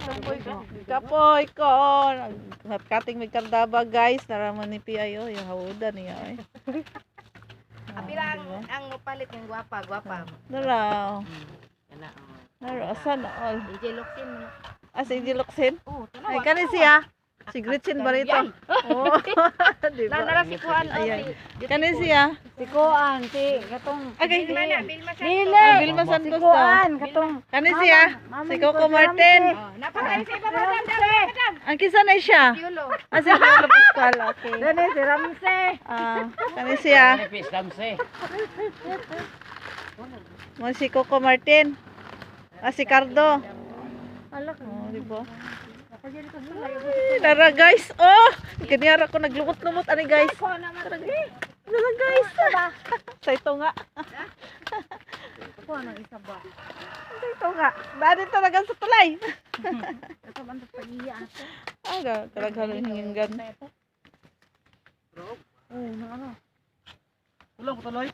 Kapoy ko. Kapoy ko. Nagkating may kardaba guys. Naraman ni Piayo. Yung hawuda niya eh. Apila ang, ang palit ng gwapa, gwapa. Naraw. Kana ang Naraw. Asan all? DJ Luxin. Ah, si Indy Luxin? Oh, Ay, kani siya. Si Gretchen ba rito? Oo. Di ba? Nara si Kuan. Ayan. Kani siya. Si Kuan, si katong Okay. Bilma na, Bilma sa. Dili. Ah, Vilma Si Santos to. Kuan, katong Kani siya. Si Coco Martin. Oh, napakain madam, madam, madam. Ang kisa na siya. Piolo. Ah, si Paolo Pascual. Okay. Dali si Ramse. Ah, kani siya. Nipis damse. Mo si Coco Martin. Ah, si Cardo. Alak. Oh, di ba? Nara guys. Oh, kanyara ko naglumot-lumot ani guys. Nara guys. Sa ito nga. Kuan ang isa ba? Sa ito nga. Dali talaga sa tulay. Ito man sa pagiya ato. Aga, talaga hinggan. Oh, na ano? Kulang ko tuloy.